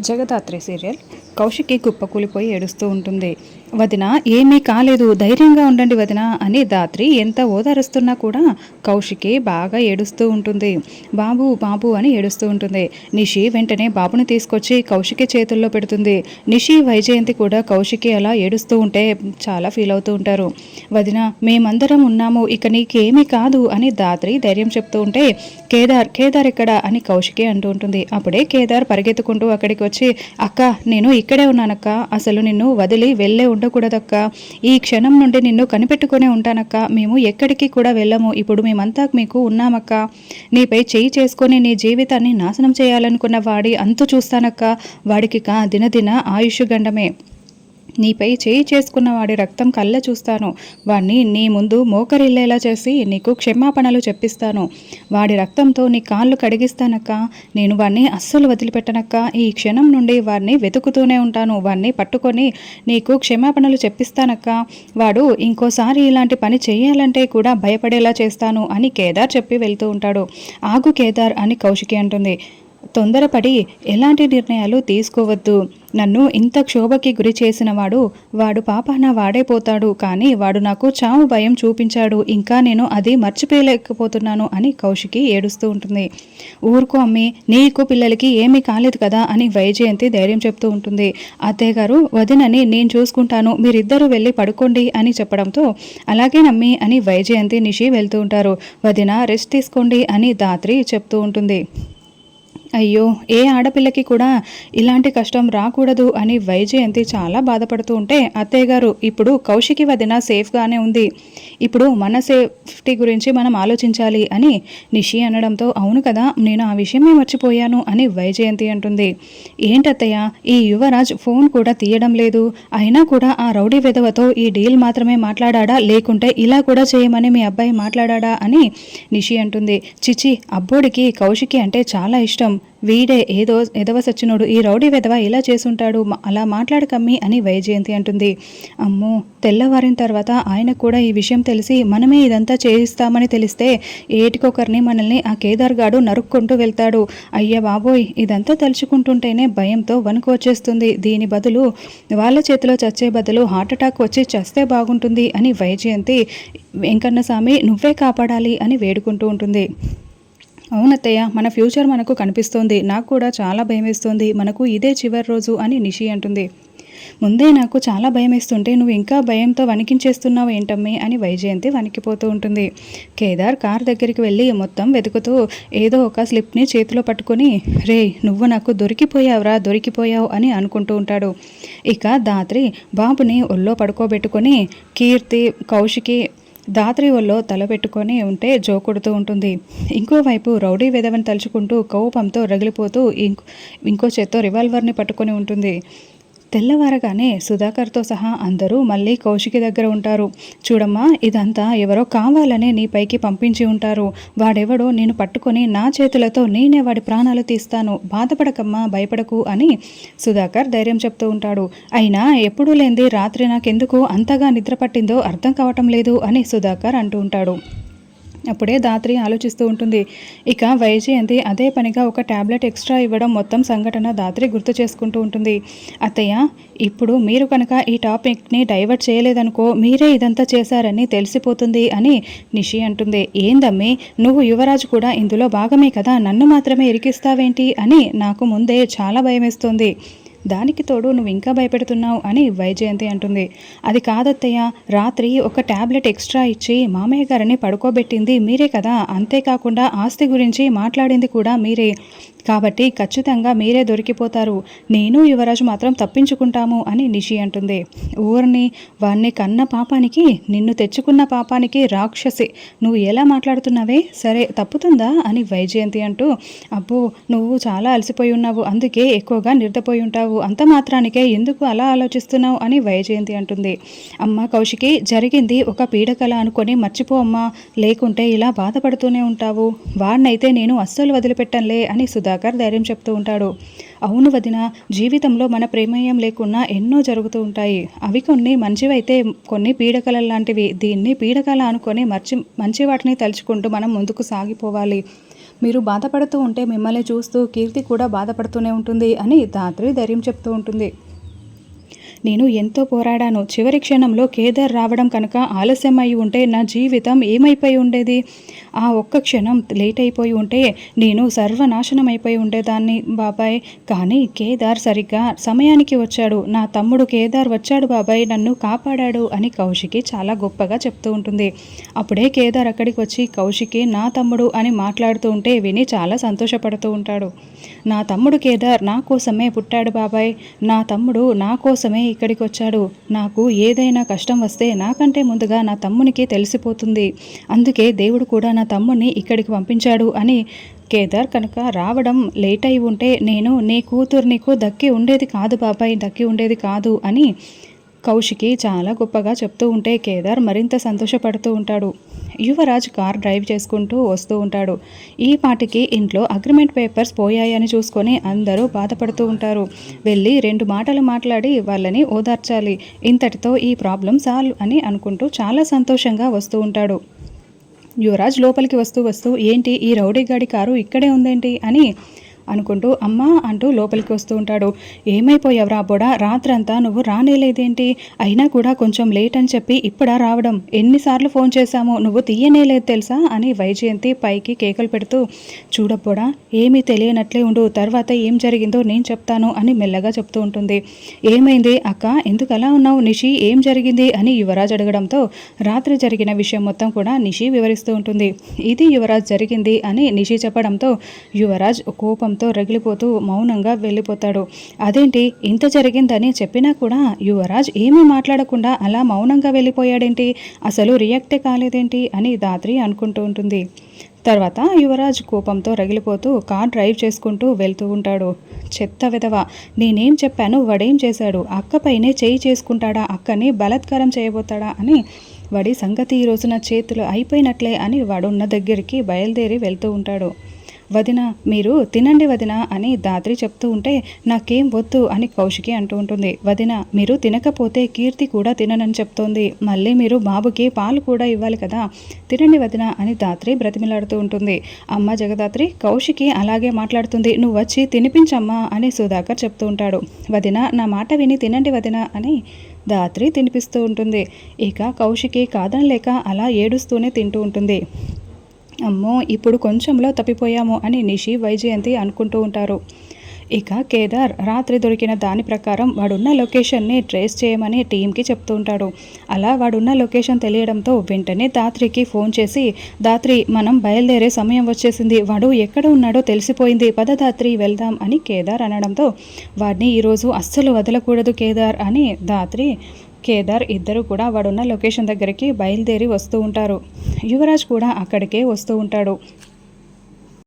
Jagadhatri serial Kaushiki కుప్పకూలిపోయి ఏడుస్తూ ఉంటుంది. వదిన ఏమీ కాలేదు. ధైర్యంగా ఉండండి వదిన అని దాత్రి ఎంత ఓదారుస్తున్నా కూడా కౌశికి బాగా ఏడుస్తూ ఉంటుంది. బాబు బాబు అని ఏడుస్తూ ఉంటుంది. నిషి వెంటనే బాబుని తీసుకొచ్చి కౌశికి చేతుల్లో పెడుతుంది. నిషి వైజయంతి కూడా కౌశికి అలా ఏడుస్తూ ఉంటే చాలా ఫీల్ అవుతూ ఉంటారు. వదిన మేమందరం ఉన్నాము ఇక నీకేమీ కాదు అని దాత్రి ధైర్యం చెప్తూ ఉంటే కేదార్ కేదార్ ఎక్కడ అని కౌశికి అంటూ ఉంటుంది. అప్పుడే కేదార్ పరిగెత్తుకుంటూ అక్కడికి వచ్చి అక్క నేను ఇక్కడే ఉన్నానక్క. అసలు నిన్ను వదిలి వెళ్ళే ఉండకూడదక్క. ఈ క్షణం నుండి నిన్ను కనిపెట్టుకునే ఉంటానక్క. మేము ఎక్కడికి కూడా వెళ్ళము. ఇప్పుడు మేమంతా మీకు ఉన్నామక్క. నీపై చేయి చేసుకొని నీ జీవితాన్ని నాశనం చేయాలనుకున్న వాడి అంతు చూస్తానక్క. వాడికి కా దినదిన ఆయుష్ గండమే. నీపై చేయి చేసుకున్న వాడి రక్తం కళ్ళ చూస్తాను. వాడిని నీ ముందు మోకరిల్లేలా చేసి నీకు క్షమాపణలు చెప్పిస్తాను. వాడి రక్తంతో నీ కాళ్ళు కడిగిస్తానక్క. నేను వాడిని అస్సలు వదిలిపెట్టనక్క. ఈ క్షణం నుండి వాడిని వెతుకుతూనే ఉంటాను. వాడిని పట్టుకొని నీకు క్షమాపణలు చెప్పిస్తానక్క. వాడు ఇంకోసారి ఇలాంటి పని చేయాలంటే కూడా భయపడేలా చేస్తాను అని కేదార్ చెప్పి వెళ్తూ ఉంటాడు. ఆగు కేదార్ అని కౌశికి అంటుంది. తొందరపడి ఎలాంటి నిర్ణయాలు తీసుకోవద్దు. నన్ను ఇంత క్షోభకి గురి చేసిన వాడు వాడు పాపాన వాడే పోతాడు. కానీ వాడు నాకు చావు భయం చూపించాడు. ఇంకా నేను అది మర్చిపోయలేకపోతున్నాను అని కౌశికి ఏడుస్తూ ఉంటుంది. ఊరుకో అమ్మి నీకు పిల్లలకి ఏమీ కాలేదు కదా అని వైజయంతి ధైర్యం చెప్తూ ఉంటుంది. అత్తయ్య గారు వదినని నేను చూసుకుంటాను. మీరిద్దరూ వెళ్ళి పడుకోండి అని చెప్పడంతో అలాగే నమ్మి అని వైజయంతి నిషి వెళ్తూ ఉంటారు. వదిన రెస్ట్ తీసుకోండి అని దాత్రి చెప్తూ ఉంటుంది. అయ్యో ఏ ఆడపిల్లకి కూడా ఇలాంటి కష్టం రాకూడదు అని వైజయంతి చాలా బాధపడుతూ ఉంటే అత్తయ్య గారు ఇప్పుడు కౌశికి వదిన సేఫ్గానే ఉంది. ఇప్పుడు మన సేఫ్టీ గురించి మనం ఆలోచించాలి అని నిషి అనడంతో అవును కదా నేను ఆ విషయమే మర్చిపోయాను అని వైజయంతి అంటుంది. ఏంటత్తయ్య ఈ యువరాజ్ ఫోన్ కూడా తీయడం లేదు. అయినా కూడా ఆ రౌడీ విధవతో ఈ డీల్ మాత్రమే మాట్లాడా లేకుంటే ఇలా కూడా చేయమని మీ అబ్బాయి మాట్లాడా అని నిషి అంటుంది. చిచి అబ్బోడికి కౌశికి అంటే చాలా ఇష్టం. వీడే ఏదో ఎదవ సచ్చినోడు ఈ రౌడీ వెదవ ఇలా చేసుంటాడు అలా మాట్లాడకమ్మి అని వైజయంతి అంటుంది. అమ్మో తెల్లవారిన తర్వాత ఆయనకు కూడా ఈ విషయం తెలిసి మనమే ఇదంతా చేయిస్తామని తెలిస్తే ఏటికొకరిని మనల్ని ఆ కేదార్ గాడు నరుక్కుంటూ వెళ్తాడు. అయ్య బాబోయ్ ఇదంతా తలుచుకుంటుంటేనే భయంతో వణుకు వచ్చేస్తుంది. దీని బదులు వాళ్ళ చేతిలో చచ్చే బదులు హార్ట్ అటాక్ వచ్చి చస్తే బాగుంటుంది అని వైజయంతి వెంకన్న స్వామి నువ్వే కాపాడాలి అని వేడుకుంటూ ఉంటుంది. అవునత్తయ్య మన ఫ్యూచర్ మనకు కనిపిస్తోంది. నాకు కూడా చాలా భయం వేస్తోంది మనకు ఇదే చివరి రోజు అని నిషి అంటుంది. ముందే నాకు చాలా భయం వేస్తుంటే నువ్వు ఇంకా భయంతో వణికించేస్తున్నావు ఏంటమ్మి అని వైజయంతి వణికిపోతూ ఉంటుంది. కేదార్ కార్ దగ్గరికి వెళ్ళి మొత్తం వెతుకుతూ ఏదో ఒక స్లిప్ని చేతిలో పట్టుకొని రే నువ్వు నాకు దొరికిపోయావురా దొరికిపోయావు అని అనుకుంటూ ఉంటాడు. ఇక దాత్రి బాబుని ఒళ్ళో పడుకోబెట్టుకొని కీర్తి కౌశికి దాత్రి ఒళ్ళో తల పెట్టుకొని ఉంటే జోకొడుతూ ఉంటుంది. ఇంకోవైపు రౌడీ విధవని తలుచుకుంటూ కోపంతో రగిలిపోతూ ఇంకో ఇంకో చేత్తో రివాల్వర్ని పట్టుకొని ఉంటుంది. తెల్లవారగానే సుధాకర్తో సహా అందరూ మళ్ళీ కౌశికి దగ్గర ఉంటారు. చూడమ్మా ఇదంతా ఎవరో కావాలనే నీ పైకి పంపించి ఉంటారు. వాడెవడో నేను పట్టుకొని నా చేతులతో నేనే వాడి ప్రాణాలు తీస్తాను. బాధపడకమ్మా భయపడకు అని సుధాకర్ ధైర్యం చెప్తూ ఉంటాడు. అయినా ఎప్పుడూ లేనిది రాత్రి నాకెందుకు అంతగా నిద్ర పట్టిందో అర్థం కావటం లేదు అని సుధాకర్ అంటూ ఉంటాడు. అప్పుడే దాత్రి ఆలోచిస్తూ ఉంటుంది. ఇక వైజయంతి అదే పనిగా ఒక టాబ్లెట్ ఎక్స్ట్రా ఇవ్వడం మొత్తం సంఘటన దాత్రి గుర్తు చేసుకుంటూ ఉంటుంది. అత్తయ్య ఇప్పుడు మీరు కనుక ఈ టాపిక్ని డైవర్ట్ చేయలేదనుకో మీరే ఇదంతా చేశారని తెలిసిపోతుంది అని నిషి అంటుంది. ఏందమ్మి నువ్వు యువరాజు కూడా ఇందులో భాగమే కదా నన్ను మాత్రమే ఇరికిస్తావేంటి అని నాకు ముందే చాలా భయమేస్తోంది. దానికి తోడు నువ్వు ఇంకా భయపెడుతున్నావు అని వైజయంతి అంటుంది. అది కాదత్తయ్య రాత్రి ఒక టాబ్లెట్ ఎక్స్ట్రా ఇచ్చి మామయ్య గారిని పడుకోబెట్టింది మీరే కదా. అంతేకాకుండా ఆస్తి గురించి మాట్లాడింది కూడా మీరే. కాబట్టి ఖచ్చితంగా మీరే దొరికిపోతారు. నేను యువరాజు మాత్రం తప్పించుకుంటాము అని నిషి అంటుంది. ఊరిని వాణ్ణి కన్న పాపానికి నిన్ను తెచ్చుకున్న పాపానికి రాక్షసి. నువ్వు ఎలా మాట్లాడుతున్నావే? సరే తప్పుతుందా? అని వైజయంతి అంటూ అబ్బో నువ్వు చాలా అలసిపోయి ఉన్నావు. అందుకే ఎక్కువగా నిద్రపోయి ఉంటావు. అంత మాత్రానికే ఎందుకు అలా ఆలోచిస్తున్నావు? అని వైజయంతి అంటుంది. అమ్మ కౌశికి జరిగింది ఒక పీడకల అనుకొని మర్చిపో అమ్మా. లేకుంటే ఇలా బాధపడుతూనే ఉంటావు. వాడినైతే నేను అస్సలు వదిలిపెట్టంలే అని సుధా సుధాకర్ ధైర్యం చెప్తూ ఉంటాడు. అవును వదిన జీవితంలో మన ప్రేమేయం లేకున్నా ఎన్నో జరుగుతూ ఉంటాయి. అవి కొన్ని మంచివైతే కొన్ని పీడకల లాంటివి. దీన్ని పీడకల అనుకొని మర్చి మంచి వాటిని తలుచుకుంటూ మనం ముందుకు సాగిపోవాలి. మీరు బాధపడుతూ ఉంటే మిమ్మల్ని చూస్తూ కీర్తి కూడా బాధపడుతూనే ఉంటుంది అని ధాత్రి ధైర్యం చెప్తూ ఉంటుంది. నేను ఎంతో పోరాడాను. చివరి క్షణంలో కేదార్ రావడం కనుక ఆలస్యం అయి ఉంటే నా జీవితం ఏమైపోయి ఉండేది? ఆ ఒక్క క్షణం లేట్ అయిపోయి ఉంటే నేను సర్వనాశనం అయిపోయి ఉండేదాన్ని బాబాయ్. కానీ కేదార్ సరిగ్గా సమయానికి వచ్చాడు. నా తమ్ముడు కేదార్ వచ్చాడు బాబాయ్. నన్ను కాపాడాడు అని కౌశికి చాలా గొప్పగా చెప్తూ ఉంటుంది. అప్పుడే కేదార్ అక్కడికి వచ్చి కౌశికి నా తమ్ముడు అని మాట్లాడుతూ ఉంటే విని చాలా సంతోషపడుతూ ఉంటాడు. నా తమ్ముడు కేదార్ నా కోసమే పుట్టాడు బాబాయ్. నా తమ్ముడు నా కోసమే ఇక్కడికి వచ్చాడు నాకు ఏదైనా కష్టం వస్తే నాకంటే ముందుగా నా తమ్మునికి తెలిసిపోతుంది. అందుకే దేవుడు కూడా నా తమ్ముడిని ఇక్కడికి పంపించాడు అని కేదార్ కనుక రావడం లేట్ అయి ఉంటే నేను నీ కూతురు నీకు దక్కి ఉండేది కాదు బాబాయ్ దక్కి ఉండేది కాదు అని కౌశికి చాలా గొప్పగా చెప్తూ ఉంటే కేదార్ మరింత సంతోషపడుతూ ఉంటాడు. యువరాజ్ కార్ డ్రైవ్ చేసుకుంటూ వస్తూ ఉంటాడు. ఈ పాటికి ఇంట్లో అగ్రిమెంట్ పేపర్స్ పోయాయని చూసుకొని అందరూ బాధపడుతూ ఉంటారు. వెళ్ళి రెండు మాటలు మాట్లాడి వాళ్ళని ఓదార్చాలి. ఇంతటితో ఈ ప్రాబ్లం సాల్వ్ అని అనుకుంటూ చాలా సంతోషంగా వస్తూ ఉంటాడు. యువరాజ్ లోపలికి వస్తూ వస్తూ ఏంటి ఈ రౌడీ గాడి కారు ఇక్కడే ఉందేంటి? అని అనుకుంటూ అమ్మా అంటూ లోపలికి వస్తూ ఉంటాడు. ఏమైపోయావురా బొడా? రాత్రంతా నువ్వు రానేలేదేంటి? అయినా కూడా కొంచెం లేట్ అని చెప్పి ఇప్పుడా రావడం? ఎన్నిసార్లు ఫోన్ చేశాము? నువ్వు తీయనేలేదు తెలుసా? అని వైజయంతి పైకి కేకలు పెడుతూ చూడబ్బోడా ఏమీ తెలియనట్లే ఉండు. తర్వాత ఏం జరిగిందో నేను చెప్తాను అని మెల్లగా చెప్తూ ఉంటుంది. ఏమైంది అక్క? ఎందుకు అలా ఉన్నావు నిషి? ఏం జరిగింది? అని యువరాజ్ అడగడంతో రాత్రి జరిగిన విషయం మొత్తం కూడా నిషి వివరిస్తూ ఉంటుంది. ఇది యువరాజ్ జరిగింది అని నిషి చెప్పడంతో యువరాజ్ కోపం కోపంతో రగిలిపోతూ మౌనంగా వెళ్ళిపోతాడు. అదేంటి? ఇంత జరిగిందని చెప్పినా కూడా యువరాజ్ ఏమీ మాట్లాడకుండా అలా మౌనంగా వెళ్ళిపోయాడేంటి? అసలు రియాక్టే కాలేదేంటి? అని దాత్రి అనుకుంటూ ఉంటుంది. తర్వాత యువరాజ్ కోపంతో రగిలిపోతూ కార్ డ్రైవ్ చేసుకుంటూ వెళ్తూ ఉంటాడు. చెత్త విధవ నేనేం చెప్పాను? వాడేం చేశాడు? అక్కపైనే చేయి చేసుకుంటాడా? అక్కని బలాత్కారం చేయబోతాడా? అని వాడి సంగతి ఈ రోజున చేతులు అయిపోయినట్లే అని వాడున్న దగ్గరికి బయలుదేరి వెళ్తూ ఉంటాడు. వదిన మీరు తినండి వదిన అని దాత్రి చెప్తూ ఉంటే నాకేం వద్దు అని కౌశికి అంటూ ఉంటుంది. వదిన మీరు తినకపోతే కీర్తి కూడా తిననని చెప్తోంది. మళ్ళీ మీరు బాబుకి పాలు కూడా ఇవ్వాలి కదా. తినండి వదిన అని దాత్రి బ్రతిమిలాడుతూ ఉంటుంది. అమ్మ జగదాత్రి కౌశికి అలాగే మాట్లాడుతుంది. నువ్వు వచ్చి తినిపించమ్మా అని సుధాకర్ చెప్తూ ఉంటాడు. వదిన నా మాట విని తినండి వదిన అని దాత్రి తినిపిస్తూ ఉంటుంది. ఇక కౌశికి కాదనలేక అలా ఏడుస్తూనే తింటూ ఉంటుంది. అమ్మో ఇప్పుడు కొంచెంలో తప్పిపోయాము అని నిషి వైజయంతి అనుకుంటూ ఉంటారు. ఇక కేదార్ రాత్రి దొరికిన దాని ప్రకారం వాడున్న లొకేషన్ని ట్రేస్ చేయమని టీంకి చెప్తూ ఉంటాడు. అలా వాడున్న లొకేషన్ తెలియడంతో వెంటనే దాత్రికి ఫోన్ చేసి దాత్రి మనం బయలుదేరే సమయం వచ్చేసింది. వాడు ఎక్కడ ఉన్నాడో తెలిసిపోయింది. పద దాత్రి వెళ్దాం అని కేదార్ అనడంతో వాడిని ఈరోజు అస్సలు వదలకూడదు కేదార్ అని దాత్రి కేదార్ ఇద్దరు కూడా వాడున్న లొకేషన్ దగ్గరికి బయలుదేరి వస్తూ ఉంటారు. యువరాజ్ కూడా అక్కడికే వస్తూ ఉంటాడు.